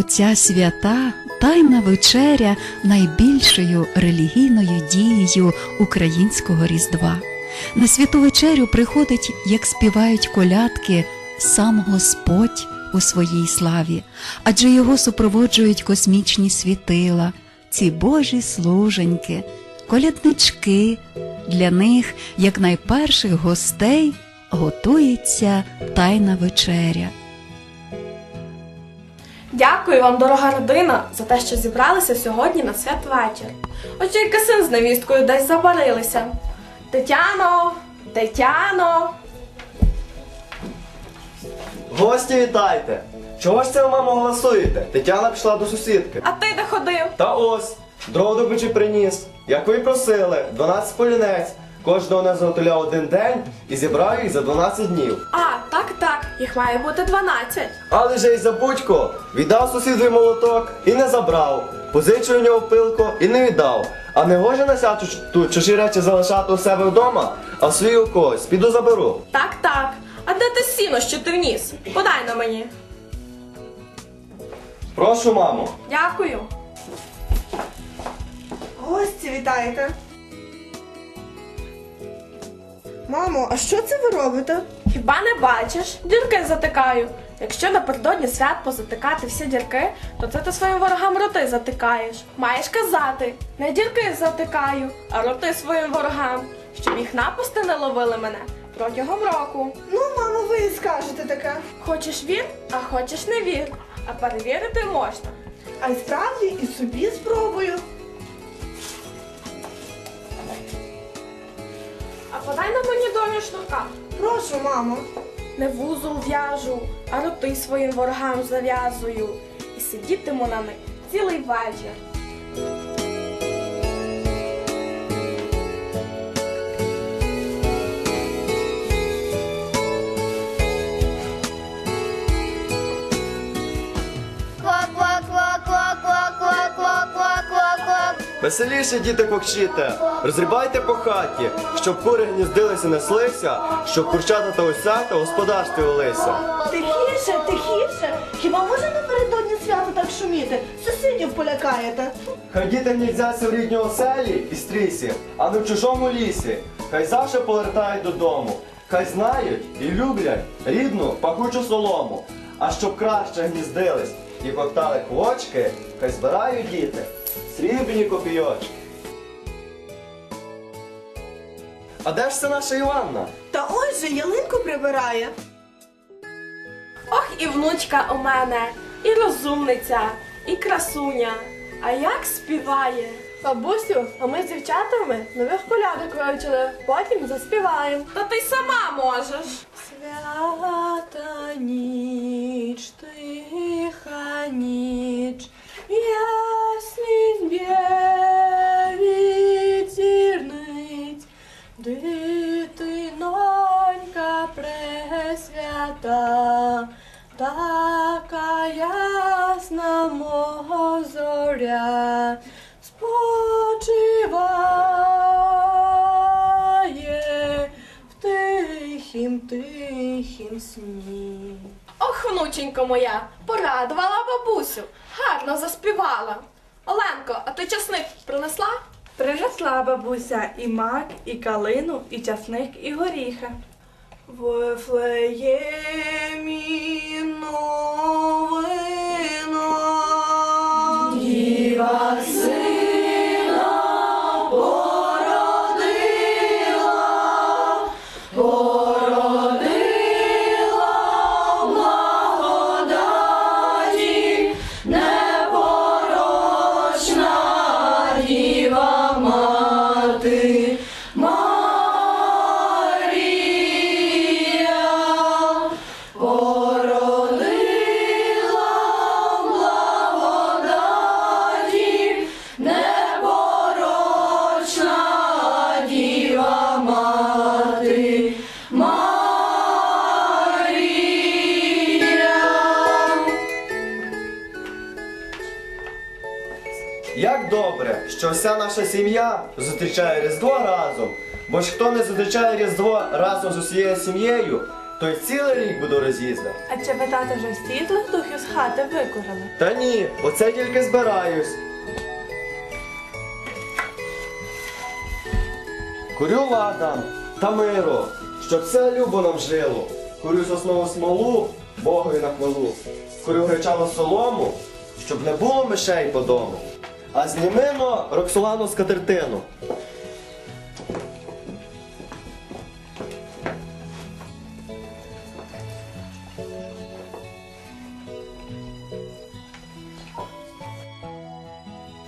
оця свята тайна вечеря найбільшою релігійною дією українського Різдва. На святу вечерю приходить, як співають колядки, сам Господь у своїй славі, адже його супроводжують космічні світила, ці божі служеньки, коляднички. Для них, як найперших гостей, готується тайна вечеря. Дякую вам, дорога родина, за те, що зібралися сьогодні на святвечір. От тільки син з невісткою десь забарилися. Тетяно, Тетяно, Гості вітайте! Чого ж це ви, мамо, голосуєте? Тетяна пішла до сусідки. а ти де ходив? Та ось, дров до печі приніс. Як ви й просили, 12 полінець. Кожного не заготовляв один день і зібрав їх за 12 днів. А, так, так, їх має бути 12. Але же й забудько, віддав сусідові молоток і не забрав. Позичив у нього пилку і не віддав. А не гоже насячу тут чужі речі залишати у себе вдома, а свої у когось. Піду заберу. Так, так. А де ти сіно, що ти вніс? Подай на мені. Прошу, мамо. Дякую. Гості вітаєте. Мамо, а що це ви робите? Хіба не бачиш? Дірки затикаю. Якщо напередодні свят позатикати всі дірки, то це ти своїм ворогам роти затикаєш. Маєш казати, не дірки затикаю, а роти своїм ворогам, щоб їх напусти не ловили мене протягом року. Ну, мамо, ви і скажете таке. Хочеш вір, а хочеш не вір. А перевірити можна. А й справді і собі спробую. А подай на мені доню шнурка. Прошу, мамо. Не вузол в'яжу, а роти своїм ворогам зав'язую. І сидітиму на них цілий вечір. Веселіше, діти, покчите, розрібайте по хаті, щоб кури гніздилися, неслися, щоб курчата та осята у господарстві велися. Тихіше, тихіше. Хіба може напередодні свято так шуміти? Сусідів полякаєте. Хай діти гніздяться в рідній оселі і стрісі, а не в чужому лісі. Хай завжди повертають додому. Хай знають і люблять рідну пахучу солому. А щоб краще гніздились і коптали квочки, хай збирають діти срібні копійочки. А де ж це наша Іванна? Та ось же ялинку прибирає. Ох, і внучка у мене, і розумниця, і красуня. А як співає? Бабусю, а ми з дівчатами нових колядок вивчили, потім заспіваємо. Та ти й сама можеш. Свята ніч, тиха ніч, б'є зірниць, дитинонька пресвята, така ясна мого зоря, спочиває в тихім, тихім сні. Ох, внученько моя, порадувала бабусю, гарно заспівала. Оленко, а ти часник принесла? Принесла бабуся і мак, і калину, і часник, і горіха. Вифлеємі. Вся наша сім'я зустрічає Різдво разом. Бо ж хто не зустрічає Різдво разом з усією сім'єю, то й цілий рік буду роз'їздом. А чи ви тато вже злих духів з хати викурили? Та ні, оце тільки збираюсь. Курю ладан та миру, щоб все любо нам жило. Курю соснову смолу, Богові на хвалу. Курю гречану солому, щоб не було мишей по дому. А знімено Роксолану скатертину.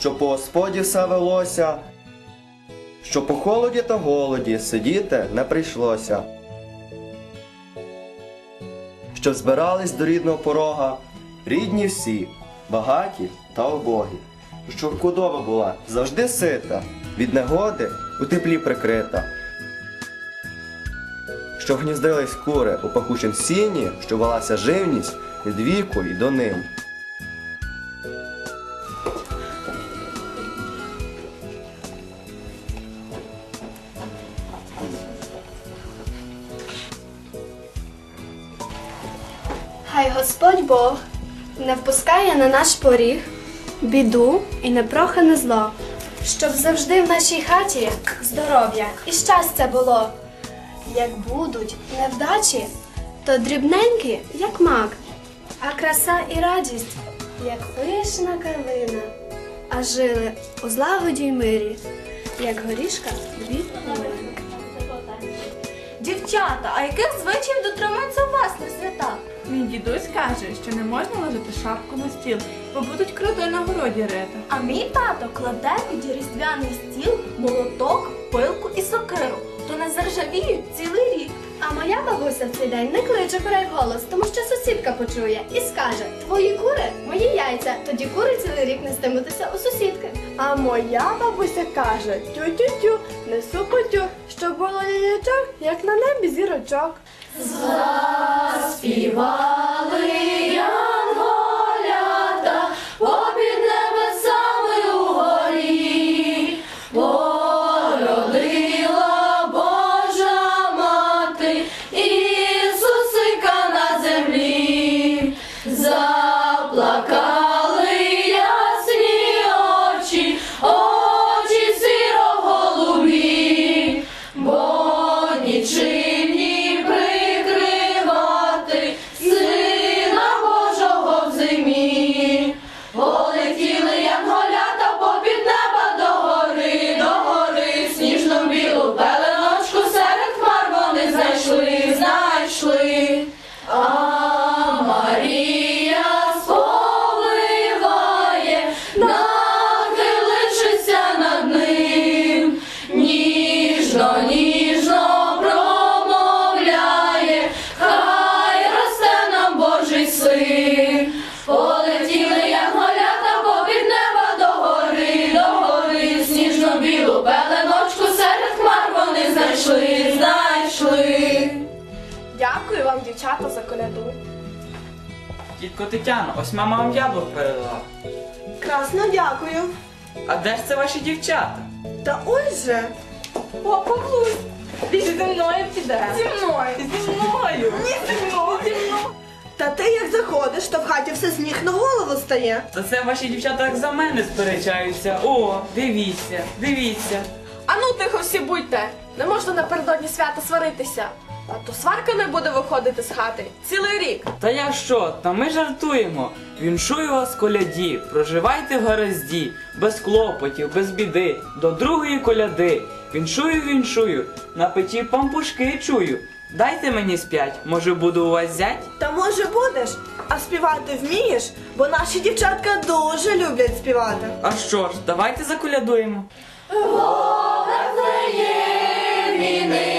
Щоб по господі все велося, що по холоді та голоді сидіти не прийшлося. Щоб збирались до рідного порога рідні всі, багаті та убогі. Щоб худоба була завжди сита, від негоди у теплі прикрита. Щоб гніздились кури у пахучім сіні, що велася живність від віку й до ним. Хай Господь Бог не впускає на наш поріг біду і непрохане зло, щоб завжди в нашій хаті здоров'я і щастя було. Як будуть невдачі, то дрібненькі, як мак, а краса і радість, як пишна калина, а жили у злагоді й мирі, як горішка дві хвилинки. Дівчата, а яких звичаїв дотримуються у вас на святах? Мій дідусь каже, що не можна ложити шапку на стіл, бо будуть кроти на городі рити. А мій тато кладе під різдвяний стіл молоток, пилку і сокиру, то не заржавіють цілий бабуся в цей день не кличе курей в голос, тому що сусідка почує і скаже: Твої кури, мої яйця, тоді кури цілий рік нестимутися у сусідки. А моя бабуся каже: тю-тю-тю, несу котю, щоб було яєчок, як на небі зірочок. Попід Тітко Тетяно, ось мама вам яблук передала. Красно дякую. А де ж це ваші дівчата? Та ось же. О, Павлусь, ти зі мною піде. Зі мною. Зі мною! Ні, зі мною. Зі мною. Та ти як заходиш, то в хаті все сніг на голову стає. Та це ваші дівчата як за мене сперечаються. О, дивіться, дивіться. А ну тихо всі будьте. Не можна напередодні свята сваритися. А то сварка не буде виходити з хати цілий рік. Та я що? Та ми жартуємо. Віншую вас коляді, проживайте в гаразді, без клопотів, без біди, до другої коляди. Віншую, віншую, на печі пампушки чую. Дайте мені сп'ять, може буду у вас зять? Та може будеш, а співати вмієш, бо наші дівчатка дуже люблять співати. А що ж, давайте заколядуємо. нині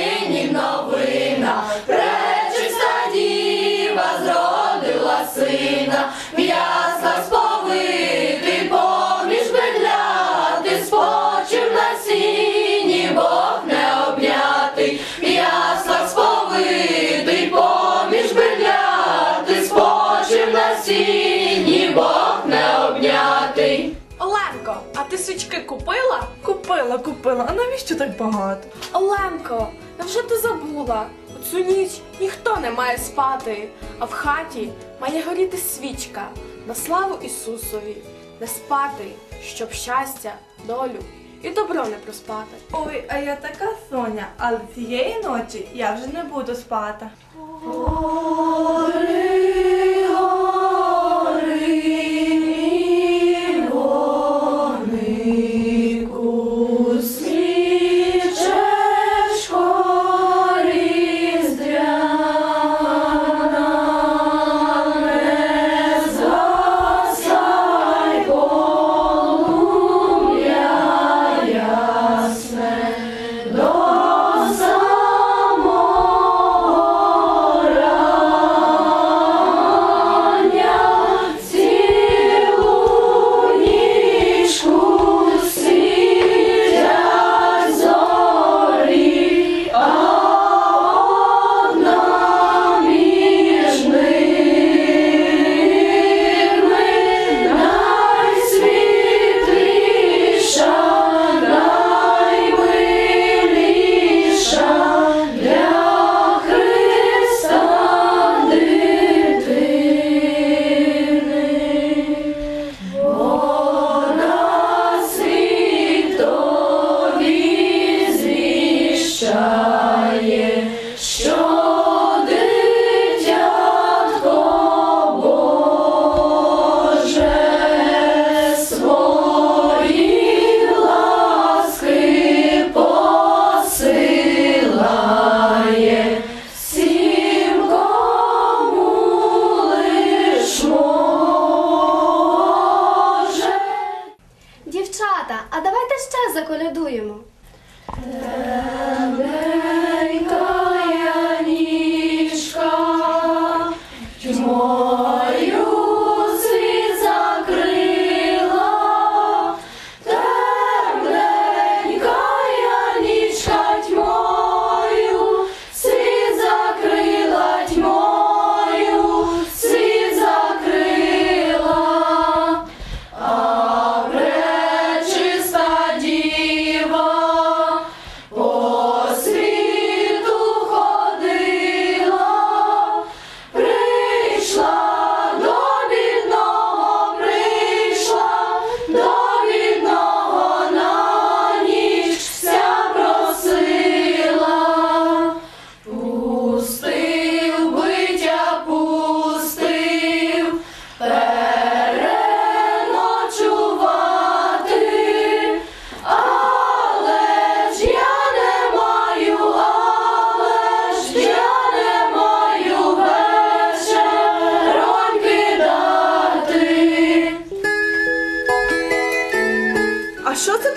новина, пречиста діва зродила сина, м'ясла сповити, поміж бедляти, спочив на сіні, Бог не обнятий, м'ясла сповити, поміж бедляти, спочив на сіні, Бог не обнятий. Оленко, а ти свічки купила? Купила, купила, а навіщо так багато? Оленко, невже ти забула? У цю ніч ніхто не має спати, а в хаті має горіти свічка на славу Ісусові, не спати, щоб щастя, долю і добро не проспати. Ой, а я така Соня, але цієї ночі я вже не буду спати.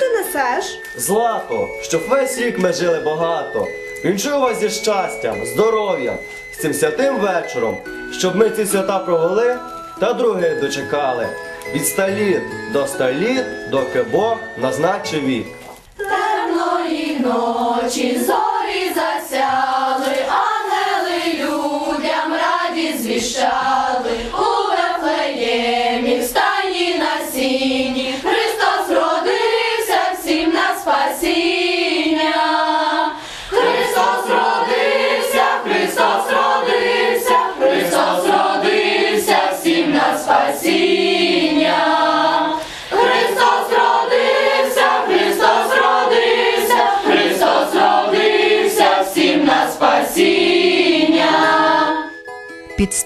Ти несеш? Злато, щоб весь рік ми жили багато. Вінчую вас зі щастям, здоров'ям, з цим святим вечором, щоб ми ці свята провели та други дочекали. Від ста літ до ста літ, доки Бог назначив вік. Темної ночі зорі засяли, ангели людям раді звіщали.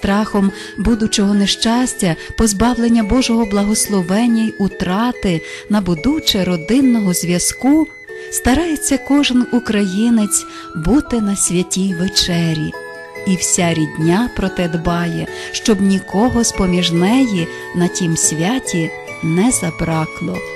Страхом будучого нещастя, позбавлення Божого благословення й утрати, набудуче родинного зв'язку, старається кожен українець бути на святій вечері. І вся рідня про те дбає, щоб нікого з поміж неї на тім святі не забракло.